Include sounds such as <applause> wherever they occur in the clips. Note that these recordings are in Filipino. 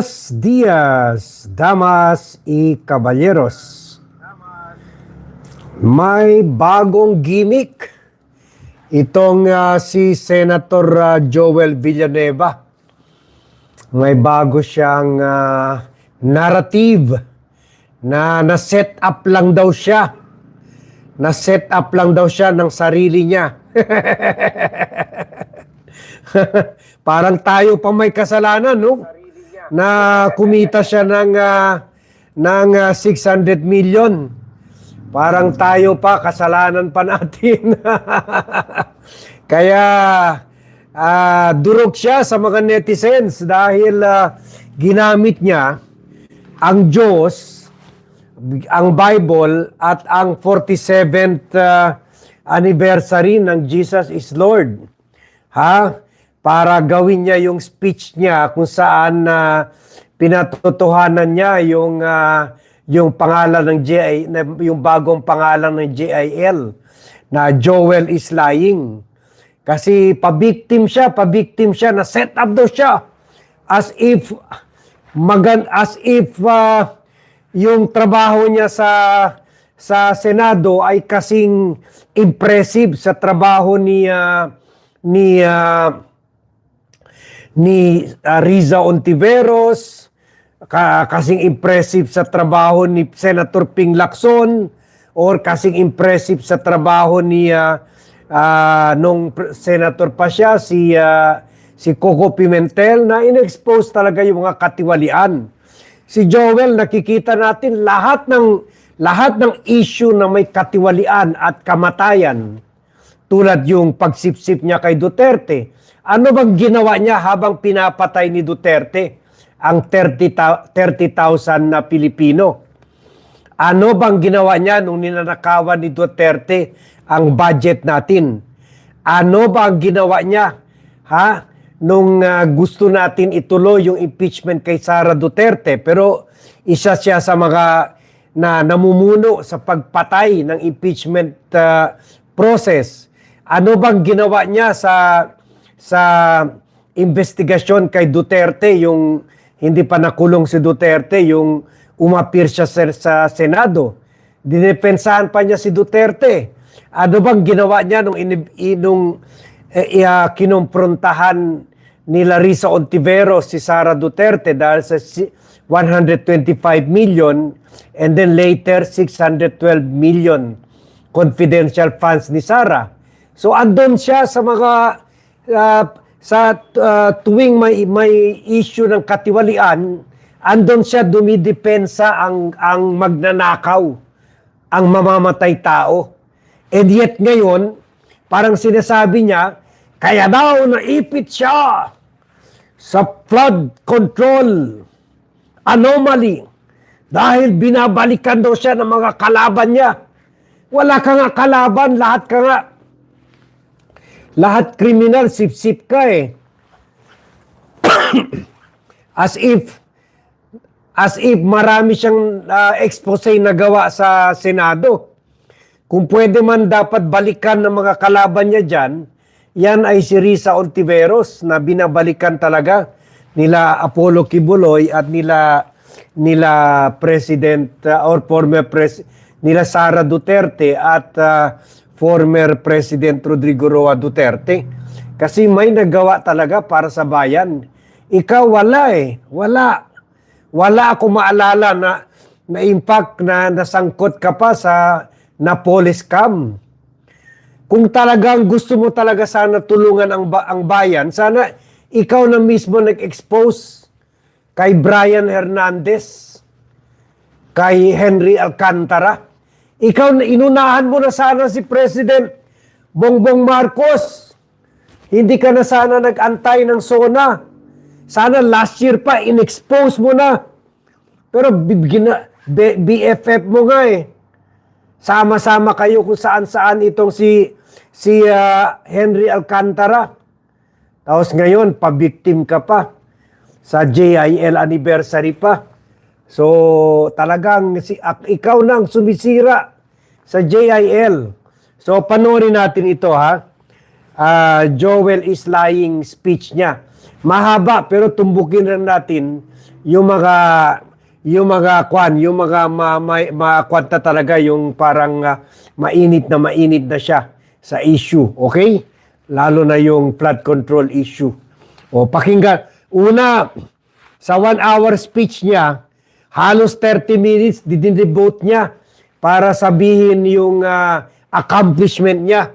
Buenos días, damas y caballeros. May bagong gimmick itong ah, si Senator ah, Joel Villanueva. May bago siyang ah, narrative na na-set up lang daw siya. Na-set up lang daw siya ng sarili niya. <laughs> Parang tayo pa may kasalanan, no? Na kumita siya ng ah, ng ah, 600 million. Parang tayo pa kasalanan pa natin. <laughs> Kaya ah, durog siya sa mga netizens dahil ah, ginamit niya ang Diyos, ang Bible at ang 47th ah, anniversary ng Jesus is Lord. Ha? Para gawin niya yung speech niya kung saan na pinatotohanan niya yung ah, yung pangalan ng GI yung bagong pangalan ng GIL na Joel is lying. Kasi pa-victim siya, pa-victim siya na set up daw siya as if magan as if ah, yung trabaho niya sa sa Senado ay kasing impressive sa trabaho ni ah, ni ah, ni ah, Riza Ontiveros, ka, kasing impressive sa trabaho ni Senator Ping Lacson, or kasing impressive sa trabaho ni ah, ah, nung senator pa siya, si, ah, si Coco Pimentel, na in-expose talaga yung mga katiwalian. Si Joel, nakikita natin lahat ng lahat ng issue na may katiwalian at kamatayan tulad yung pagsipsip niya kay Duterte. Ano bang ginawa niya habang pinapatay ni Duterte ang 30 ta- 30,000 na Pilipino? Ano bang ginawa niya nung ninanakawan ni Duterte ang budget natin? Ano ba ang ginawa niya? Ha? Nung ah, gusto natin ituloy yung impeachment kay Sara Duterte pero isa siya sa mga na namumuno sa pagpatay ng impeachment ah, process. Ano bang ginawa niya sa sa investigasyon kay Duterte yung hindi pa nakulong si Duterte yung umapir siya sa, sa Senado. Dinepensahan pa niya si Duterte. Ano bang ginawa niya nung, inib, nung eh, uh, kinumprontahan ni Larissa Ontiveros si Sara Duterte dahil sa si- 125 million and then later 612 million confidential funds ni Sara. So andun siya sa mga ah, sa ah, tuwing may may issue ng katiwalian, andun siya dumidepensa ang ang magnanakaw, ang mamamatay tao. And yet ngayon, parang sinasabi niya, kaya daw naipit siya sa flood control anomaly dahil binabalikan daw siya ng mga kalaban niya. Wala ka nga kalaban, lahat ka nga lahat kriminal, sip-sip ka eh. <coughs> as if as if marami siyang ah, expose na gawa sa Senado. Kung pwede man dapat balikan ng mga kalaban niya dyan, yan ay si Risa Ontiveros na binabalikan talaga nila Apollo Kibuloy at nila nila President uh, or former pres nila Sara Duterte at uh, former President Rodrigo Roa Duterte. Kasi may nagawa talaga para sa bayan. Ikaw wala eh. Wala. Wala ako maalala na na impact na nasangkot ka pa sa Napolis Cam. Kung talagang gusto mo talaga sana tulungan ang, ang bayan, sana ikaw na mismo nag-expose kay Brian Hernandez, kay Henry Alcantara. Ikaw na inunahan mo na sana si President Bongbong Marcos. Hindi ka na sana nag-antay ng SONA. Sana last year pa, in-expose mo na. Pero bibigyan na, B- BFF mo nga eh. Sama-sama kayo kung saan-saan itong si si ah, Henry Alcantara. Tapos ngayon, pabiktim ka pa sa JIL anniversary pa. So, talagang si, ikaw nang sumisira sa JIL. So, panoorin natin ito ha. ah, Joel is lying speech niya. Mahaba pero tumbukin rin natin yung mga yung mga kwan, yung mga ma, ma, ma- kwanta talaga yung parang ah, mainit na mainit na siya sa issue, okay? Lalo na yung flood control issue. O pakinggan, una sa one hour speech niya, halos 30 minutes dinidevote niya para sabihin yung ah, accomplishment niya.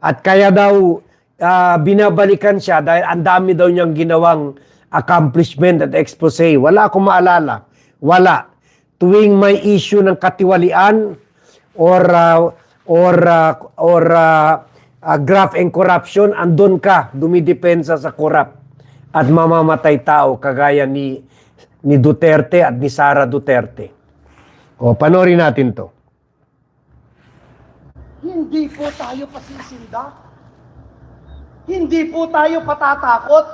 At kaya daw ah, binabalikan siya dahil ang dami daw niyang ginawang accomplishment at expose. Wala akong maalala. Wala. Tuwing may issue ng katiwalian or ah, or ah, or ah, ah, graft and corruption, andun ka, dumidepensa sa corrupt at mamamatay tao kagaya ni ni Duterte at ni Sara Duterte. O, panorin natin to. Hindi po tayo pasisinda. Hindi po tayo patatakot.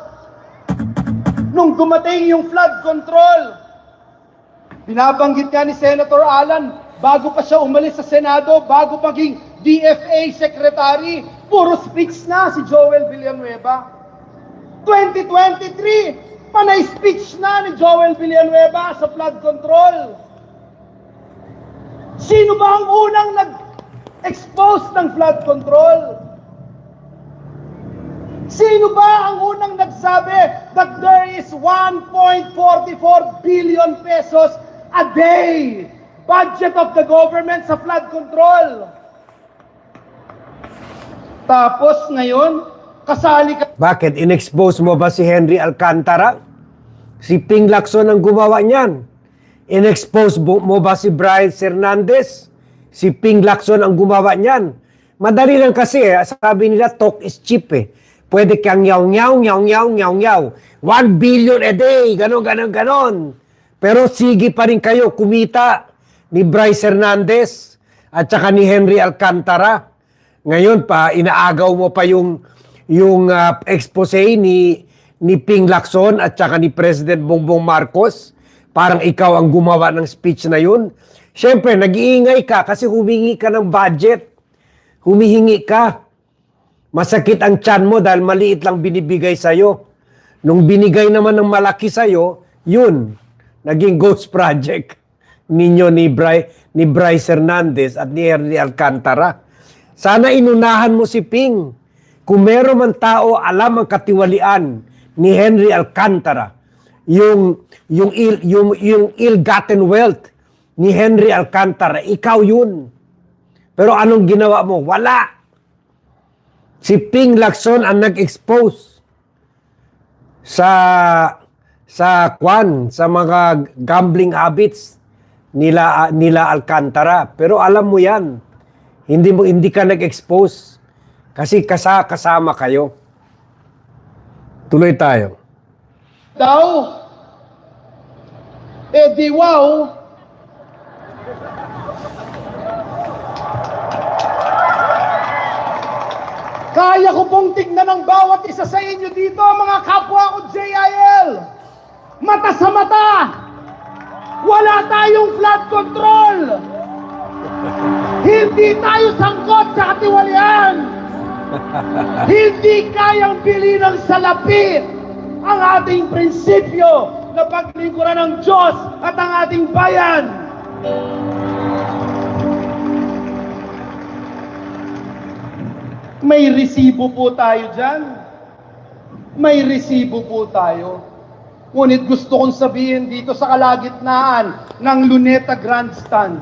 Nung dumating yung flood control, binabanggit nga ni Senator Alan, bago pa siya umalis sa Senado, bago maging DFA Secretary, puro speech na si Joel Villanueva. 2023, panay speech na ni Joel Villanueva sa flood control. Sino ba ang unang nag-expose ng flood control? Sino ba ang unang nagsabi that there is 1.44 billion pesos a day budget of the government sa flood control? Tapos ngayon, kasali ka Bakit? In-expose mo ba si Henry Alcantara? Si Ping Lacson ang gumawa niyan. In-expose mo ba si Brian Hernandez? Si Ping Lacson ang gumawa niyan. Madali lang kasi, eh. sabi nila, talk is cheap eh. Pwede kang yaw yaw yaw yaw yaw yaw. 1 billion a day, ganon, ganon, ganon. Pero sige pa rin kayo kumita ni Bryce Hernandez at saka ni Henry Alcantara. Ngayon pa, inaagaw mo pa yung yung ah, expose ni ni Ping Lacson at saka ni President Bongbong Marcos. Parang ikaw ang gumawa ng speech na yun. Siyempre, nag-iingay ka kasi humingi ka ng budget. Humihingi ka. Masakit ang tiyan mo dahil maliit lang binibigay sa'yo. Nung binigay naman ng malaki sa'yo, yun, naging ghost project <laughs> ninyo ni, Bry, ni Bryce Hernandez at ni Henry Alcantara. Sana inunahan mo si Ping. Kung meron man tao alam ang katiwalian ni Henry Alcantara, yung yung ill, yung yung ill-gotten wealth ni Henry Alcantara, ikaw yun. Pero anong ginawa mo? Wala. Si Ping Lacson ang nag-expose sa sa kwan, sa mga gambling habits nila nila Alcantara. Pero alam mo 'yan. Hindi mo hindi ka nag-expose kasi kasa kasama kayo. Tuloy tayo. daw. Eh di wow, Kaya ko pong tignan ng bawat isa sa inyo dito, mga kapwa ko JIL. Mata sa mata. Wala tayong flood control. Hindi tayo sangkot sa katiwalian. Hindi kayang bili ng salapit ang ating prinsipyo na paglingkuran ng Diyos at ang ating bayan. May resibo po tayo dyan. May resibo po tayo. Ngunit gusto kong sabihin dito sa kalagitnaan ng Luneta Grandstand,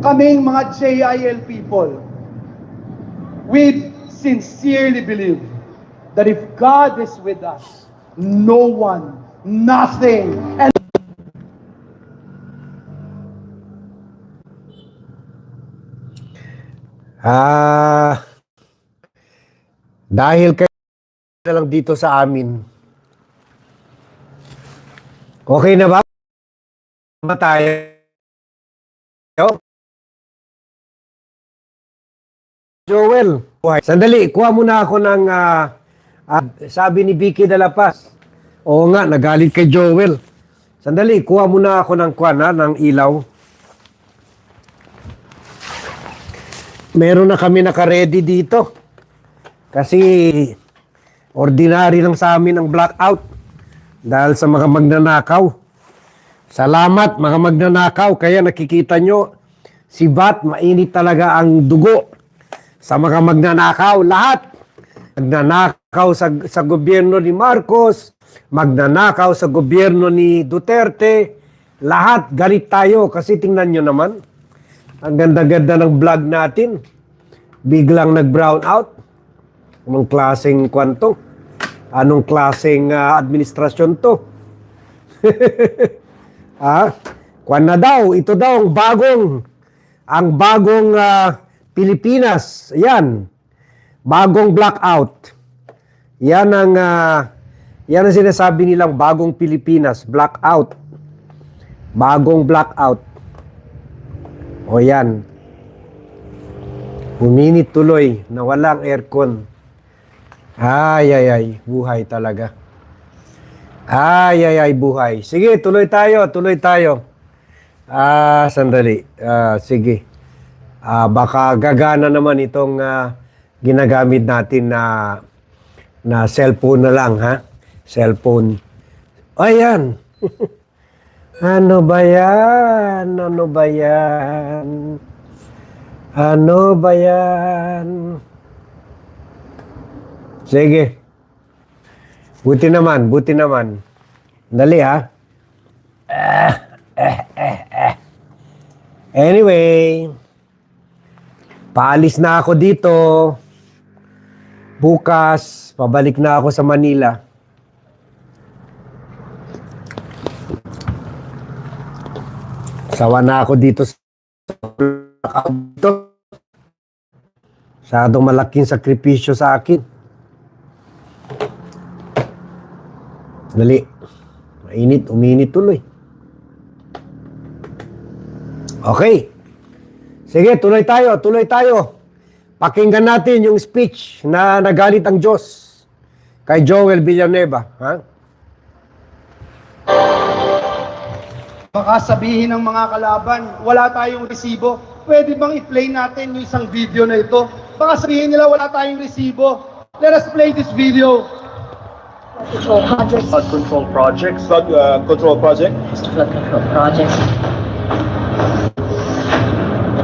kaming mga JIL people, we sincerely believe that if God is with us, no one, nothing, and Ah, dahil kayo na lang dito sa amin. Okay na ba? Ba Joel, sandali, kuha muna ako ng ah, ah, sabi ni Vicky de la Paz. Oo nga, nagalit kay Joel. Sandali, kuha muna ako ng kwan ha, ng ilaw. meron na kami naka-ready dito. Kasi ordinary lang sa amin ang blackout dahil sa mga magnanakaw. Salamat mga magnanakaw. Kaya nakikita nyo, si Bat, mainit talaga ang dugo sa mga magnanakaw. Lahat. Magnanakaw sa, sa gobyerno ni Marcos, magnanakaw sa gobyerno ni Duterte. Lahat galit tayo kasi tingnan nyo naman. Ang ganda-ganda ng vlog natin. Biglang nag-brown out. Anong klaseng kwanto? Anong klaseng ah, administrasyon to? <laughs> ah, kwan na daw, ito daw ang bagong ang bagong ah, Pilipinas. Yan. Bagong blackout. Yan ang ah, yan ang sinasabi nilang bagong Pilipinas, blackout. Bagong blackout. O yan. Uminit tuloy na walang aircon. Ay, ay, ay. Buhay talaga. Ay, ay, ay, buhay. Sige, tuloy tayo, tuloy tayo. Ah, sandali. Ah, sige. Ah, baka gagana naman itong ah, ginagamit natin na na cellphone na lang, ha? Cellphone. Ayan. <laughs> ano ba yan? Ano ba yan? Ano ba yan? Sige. Buti naman, buti naman. Dali ha. Ah, eh, eh, eh. Anyway, paalis na ako dito. Bukas, pabalik na ako sa Manila. Sawa na ako dito sa. Masyadong malaking sakripisyo sa akin. Dali. Mainit, uminit tuloy. Okay. Sige, tuloy tayo, tuloy tayo. Pakinggan natin yung speech na nagalit ang Diyos kay Joel Villanueva. Ha? Baka sabihin ng mga kalaban, wala tayong resibo. Pwede bang i-play natin yung isang video na ito? Baka sabihin nila wala tayong resibo. Let us play this video. control projects, flood control projects. Flood uh, control project. flood control projects.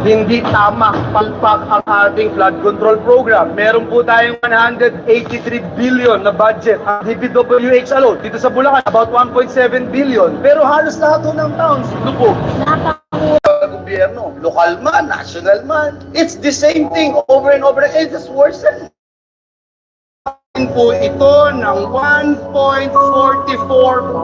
Hindi tama palpak ang ating flood control program. Meron po tayong 183 billion na budget. Ang DPWH alone, dito sa Bulacan, about 1.7 billion. Pero halos lahat po ng towns, lubog. gobyerno, lokal man, national man. It's the same thing over and over again. It's just worsen. Po ito ng 1.44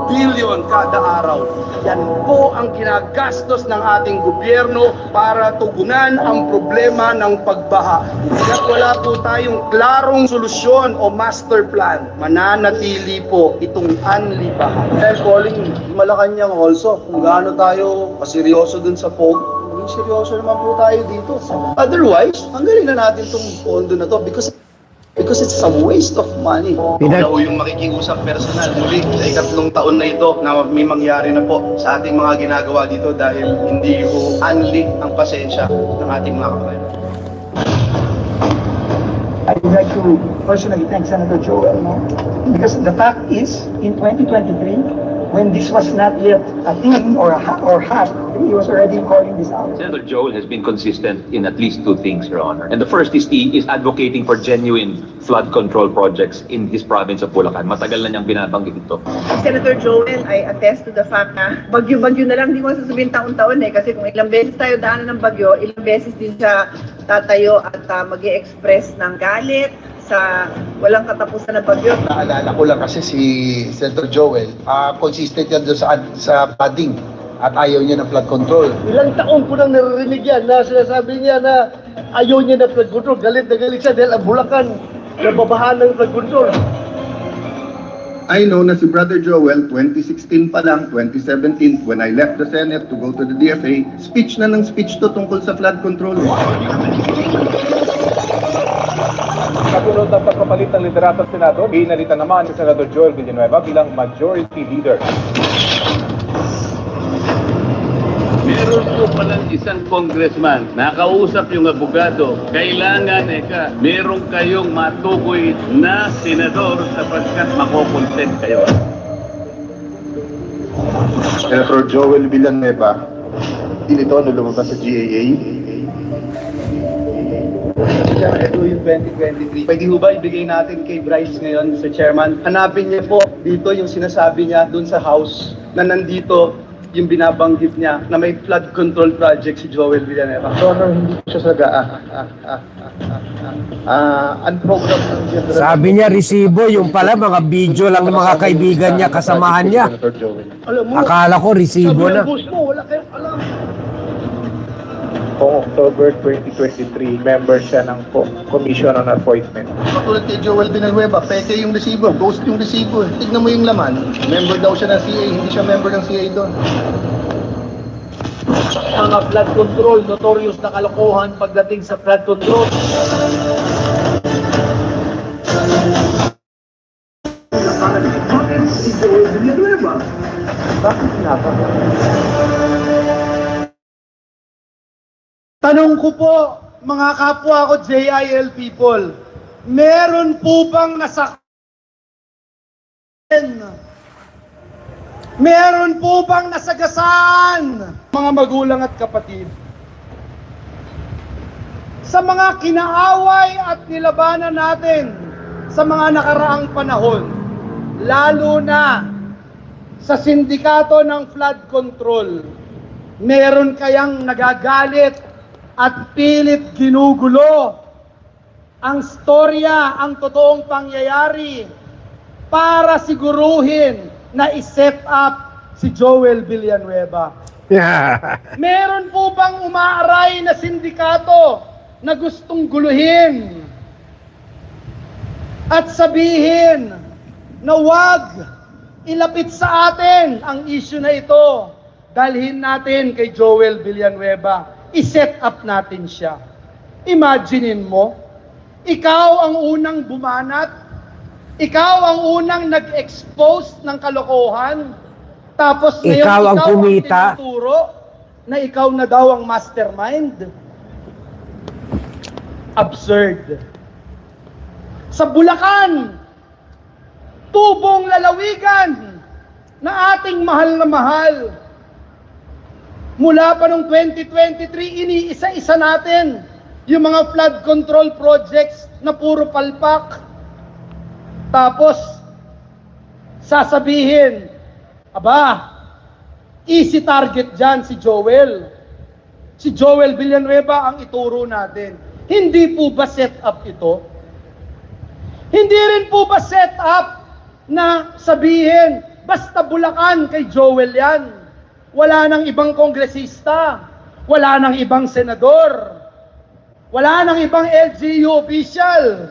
billion kada araw. Yan po ang ginagastos ng ating gobyerno para tugunan ang problema ng pagbaha. Kaya wala po tayong klarong solusyon o master plan, mananatili po itong anlibahan. I'm calling Malacanang also kung gaano tayo kaseryoso dun sa POG maging seryoso naman po tayo dito. Otherwise, hanggarin na natin itong pondo na to because Because it's a waste of money. Pinag- Ako yung makikiusap personal muli sa ikatlong taon na ito na may mangyari na po sa ating mga ginagawa dito dahil hindi ko anli ang pasensya ng ating mga kabayan. I would like to personally thank Senator Joel, no? because the fact is, in 2023, when this was not yet a thing or a ha- or half, he was already calling this out. Senator Joel has been consistent in at least two things, Your Honor. And the first is he is advocating for genuine flood control projects in his province of Bulacan. Matagal na niyang binabanggit ito. Senator Joel, I attest to the fact na bagyo-bagyo na lang, hindi ko sasabihin taon-taon eh, kasi kung ilang beses tayo daanan ng bagyo, ilang beses din siya tatayo at uh, mag express ng galit sa walang katapusan na bagyo. Naalala ko lang kasi si Senator Joel, ah, consistent yan doon sa, sa padding at ayaw niya ng flood control. Ilang taon ko nang naririnig yan na sinasabi niya na ayaw niya na flood control. Galit na galit siya dahil ang Bulacan nababahan ng flood control. I know na si Brother Joel, 2016 pa lang, 2017, when I left the Senate to go to the DFA, speech na ng speech to tungkol sa flood control. Kasunod ng pagpapalit ng liderato sa Senado, inalita naman si Senador Joel Villanueva bilang Majority Leader. Meron po palang isang congressman, nakausap yung abogado, kailangan, eka, meron kayong matukoy na senador sapagkat makokontent kayo. Senator Joel Villanueva, hindi ito ano lumabas sa GAA. Siyempre po yung 2023. Pwede ho ba ibigay natin kay Bryce ngayon, sa chairman? Hanapin niya po dito yung sinasabi niya doon sa house na nandito yung binabanggit niya na may flood control project si Joel Villanueva. So, ano, hindi siya sa ah, ah, ah, ah, ah, ah, ng general. Sabi niya, resibo. Yung pala, mga video lang ng mga kaibigan niya, kasamahan niya. Akala ko resibo sabi na. ng boss mo, wala kayong alam. Noong October 2023, member siya ng co- Commission on Appointment. Katulad kay Joel Villanueva, peke yung resibo, ghost yung resibo. Tignan mo yung laman, member daw siya ng CA, hindi siya member ng CA doon. mga flood control, notorious na kalokohan pagdating sa flood control. Tanong ko po, mga kapwa ko JIL people, meron po bang nasaktan? Meron po bang nasagasaan? Mga magulang at kapatid. Sa mga kinaaway at nilabanan natin sa mga nakaraang panahon, lalo na sa sindikato ng flood control, meron kayang nagagalit at pilit ginugulo ang storya, ang totoong pangyayari para siguruhin na iset up si Joel Villanueva. <laughs> Meron po bang umaaray na sindikato na gustong guluhin at sabihin na wag ilapit sa atin ang issue na ito. Dalhin natin kay Joel Villanueva. I-set up natin siya. Imaginein mo, ikaw ang unang bumanat, ikaw ang unang nag-expose ng kalokohan, tapos ngayon Ikaw ang kumita. tinuturo na ikaw na daw ang mastermind. Absurd. Sa Bulacan, tubong lalawigan na ating mahal na mahal. Mula pa noong 2023, iniisa-isa natin yung mga flood control projects na puro palpak. Tapos, sasabihin, aba, easy target dyan si Joel. Si Joel Villanueva ang ituro natin. Hindi po ba set up ito? Hindi rin po ba set up na sabihin, basta Bulacan kay Joel yan. Wala nang ibang kongresista. Wala nang ibang senador. Wala nang ibang LGU official.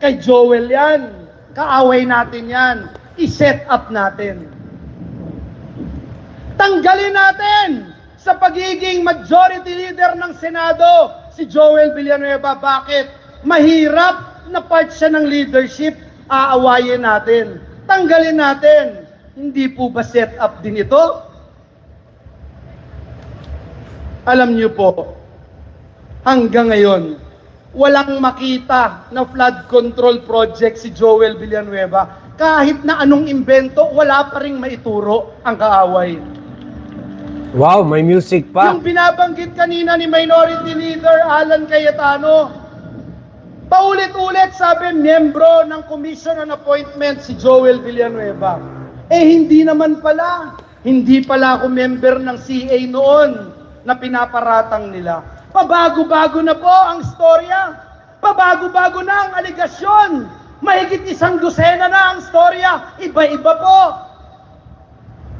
Kay Joel yan. Kaaway natin yan. I-set up natin. Tanggalin natin sa pagiging majority leader ng Senado si Joel Villanueva. Bakit? Mahirap na part siya ng leadership. Aawayin natin. Tanggalin natin. Hindi po ba set up din ito? Alam niyo po, hanggang ngayon, walang makita na flood control project si Joel Villanueva. Kahit na anong imbento, wala pa ring maituro ang kaaway. Wow, may music pa. Yung binabanggit kanina ni Minority Leader Alan Cayetano, paulit-ulit sabi, miyembro ng Commission on Appointment si Joel Villanueva. Eh hindi naman pala. Hindi pala ako member ng CA noon na pinaparatang nila. Pabago-bago na po ang storya. Pabago-bago na ang aligasyon. Mahigit isang dosena na ang storya. Iba-iba po.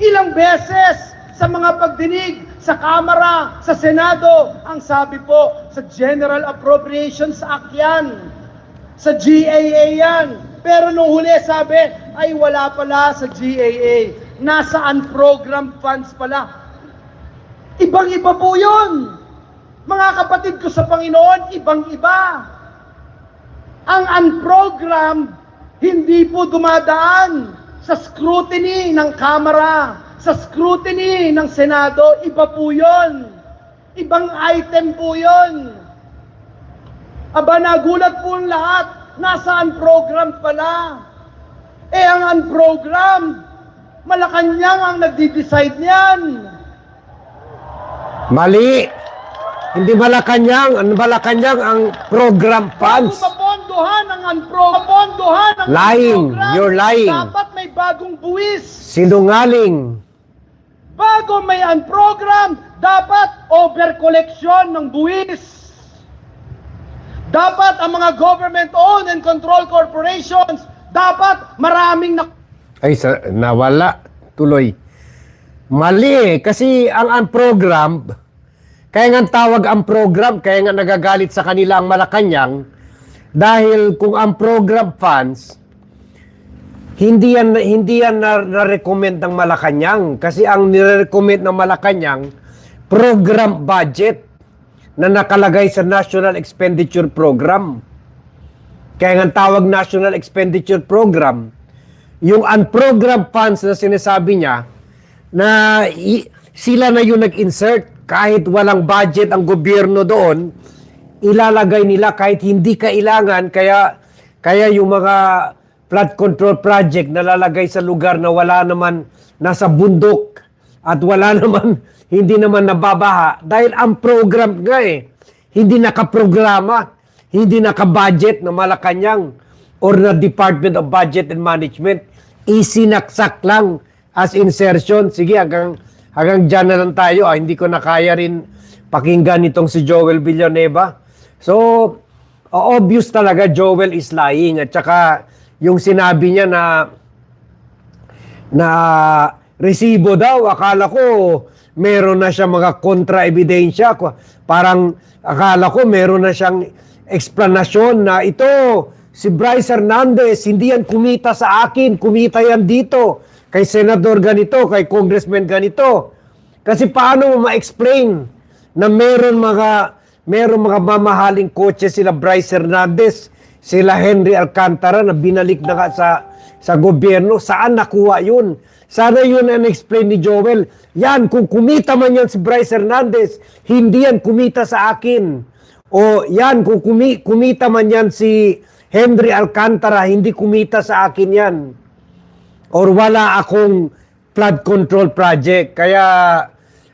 Ilang beses sa mga pagdinig sa Kamara, sa Senado, ang sabi po sa General Appropriations Act yan, sa GAA yan. Pero nung huli sabi, ay wala pala sa GAA. Nasa unprogrammed funds pala. Ibang-iba po yun. Mga kapatid ko sa Panginoon, ibang-iba. Ang unprogrammed, hindi po dumadaan sa scrutiny ng Kamara, sa scrutiny ng Senado, iba po yun. Ibang item po yun. Aba, nagulat po ang lahat. Nasaan program pala? Eh, ang unprogrammed, Malacanang ang nagdi-decide niyan. Mali. Hindi Malacanang. Ang Malacanang ang program funds. Kung mapondohan ang unpro, mapondohan ang Lying. unprogram, You're lying. Dapat may bagong buwis. Sinungaling. Bago may unprogram, dapat over-collection ng buwis. Dapat ang mga government-owned and controlled corporations, dapat maraming na Ay, sa, nawala. Tuloy. Mali eh. Kasi ang unprogrammed, kaya nga tawag ang program, kaya nga nagagalit sa kanila ang Malacanang, dahil kung ang program funds, hindi yan, hindi yan na, na-recommend ng Malacanang. Kasi ang nire-recommend ng Malacanang, program budget na nakalagay sa National Expenditure Program. Kaya nga tawag National Expenditure Program, yung unprogrammed funds na sinasabi niya, na sila na yung nag-insert kahit walang budget ang gobyerno doon, ilalagay nila kahit hindi kailangan, kaya, kaya yung mga flood control project nalalagay sa lugar na wala naman nasa bundok at wala <laughs> naman, hindi naman nababaha. Dahil ang program nga eh, hindi nakaprograma, hindi nakabudget na Malacanang or na Department of Budget and Management, isinaksak lang as insertion. Sige, hanggang, hanggang dyan na lang tayo. Ah, hindi ko na kaya rin pakinggan itong si Joel Villanueva. So, obvious talaga Joel is lying. At saka, yung sinabi niya na na resibo daw, akala ko meron na siya mga kontra-ebidensya. Ko- Parang akala ko meron na siyang explanation na ito, si Bryce Hernandez, hindi yan kumita sa akin, kumita yan dito, kay senador ganito, kay congressman ganito. Kasi paano mo ma-explain na meron mga meron mga mamahaling kotse sila Bryce Hernandez, sila Henry Alcantara na binalik na nga sa sa gobyerno, saan nakuha yun? Sana yun ang explain ni Joel. Yan, kung kumita man yan si Bryce Hernandez, hindi yan kumita sa akin. O yan, kung kumi, kumita man yan si Henry Alcantara, hindi kumita sa akin yan. Or wala akong flood control project. Kaya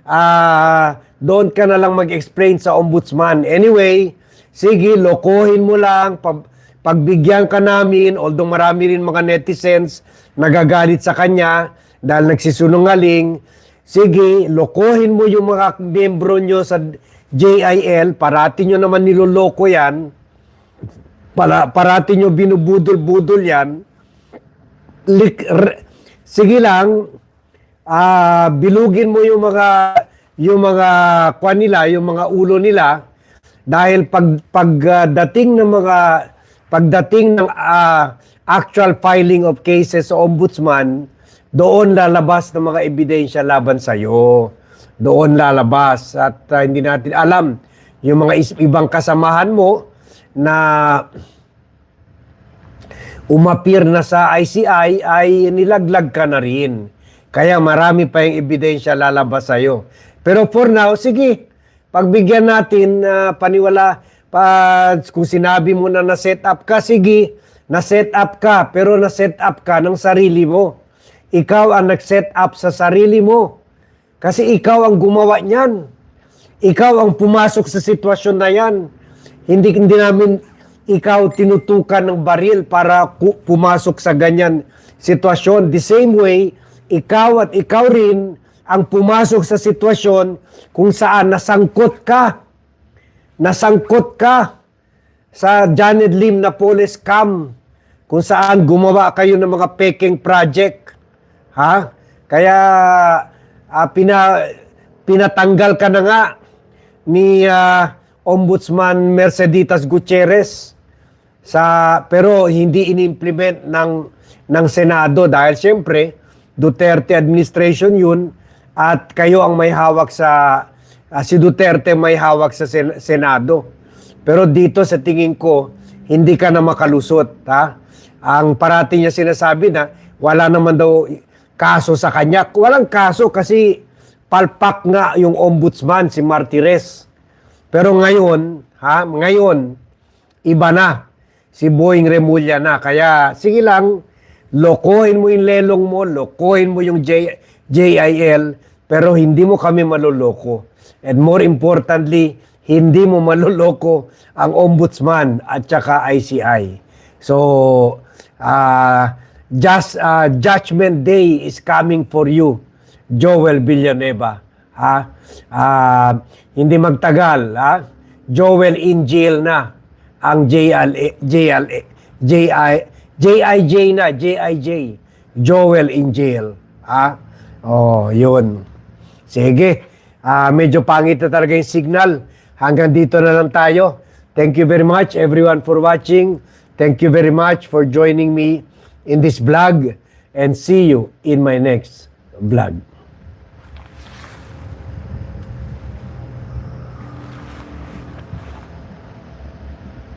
ah doon ka na lang mag-explain sa ombudsman. Anyway, sige, lokohin mo lang. Pag, pagbigyan ka namin, although marami rin mga netizens nagagalit sa kanya dahil nagsisunungaling, sige, lokohin mo yung mga membro nyo sa JIL, parati nyo naman niloloko yan, para, parati nyo binubudol-budol yan, sige lang, ah bilugin mo yung mga yung mga kwan nila, yung mga ulo nila dahil pag pagdating ng mga pagdating ng ah, actual filing of cases sa ombudsman, doon lalabas ng mga ebidensya laban sa iyo. Doon lalabas at ah, hindi natin alam yung mga ibang kasamahan mo na umapir na sa ICI ay nilaglag ka na rin. Kaya marami pa yung ebidensya lalabas sa'yo. Pero for now, sige, pagbigyan natin na paniwala, pa, kung sinabi mo na na-set up ka, sige, na-set up ka, pero na-set up ka ng sarili mo. Ikaw ang nag-set up sa sarili mo. Kasi ikaw ang gumawa niyan. Ikaw ang pumasok sa sitwasyon na yan. Hindi, hindi namin ikaw tinutukan ng baril para pumasok sa ganyan sitwasyon. The same way, ikaw at ikaw rin ang pumasok sa sitwasyon kung saan nasangkot ka. Nasangkot ka sa Janet Lim Napoles scam kung saan gumawa kayo ng mga peking project. Ha? Kaya ah, pina, pinatanggal ka na nga ni ah, Ombudsman Merceditas Gutierrez sa pero hindi inimplement ng ng Senado dahil siyempre Duterte administration yun at kayo ang may hawak sa ah, si Duterte may hawak sa Sen- Senado. Pero dito sa tingin ko hindi ka na makalusot ha. Ang parati niya sinasabi na wala naman daw kaso sa kanya. Walang kaso kasi palpak nga yung ombudsman si Martires. Pero ngayon, ha, ngayon iba na. Si Boeing Remulla na. Kaya sige lang, lokohin mo yung lelong mo, lokohin mo yung J, JIL, pero hindi mo kami maloloko. And more importantly, hindi mo maloloko ang ombudsman at saka ICI. So, uh, just uh, judgment day is coming for you, Joel Villanueva. Ha? Ah, hindi magtagal, ha? Joel in jail na ang JLA, JLA, JI, JIJ na, JIJ. Joel in jail. Ha? Oh, yun. Sige. Ah, medyo pangit na talaga yung signal. Hanggang dito na lang tayo. Thank you very much everyone for watching. Thank you very much for joining me in this vlog and see you in my next vlog.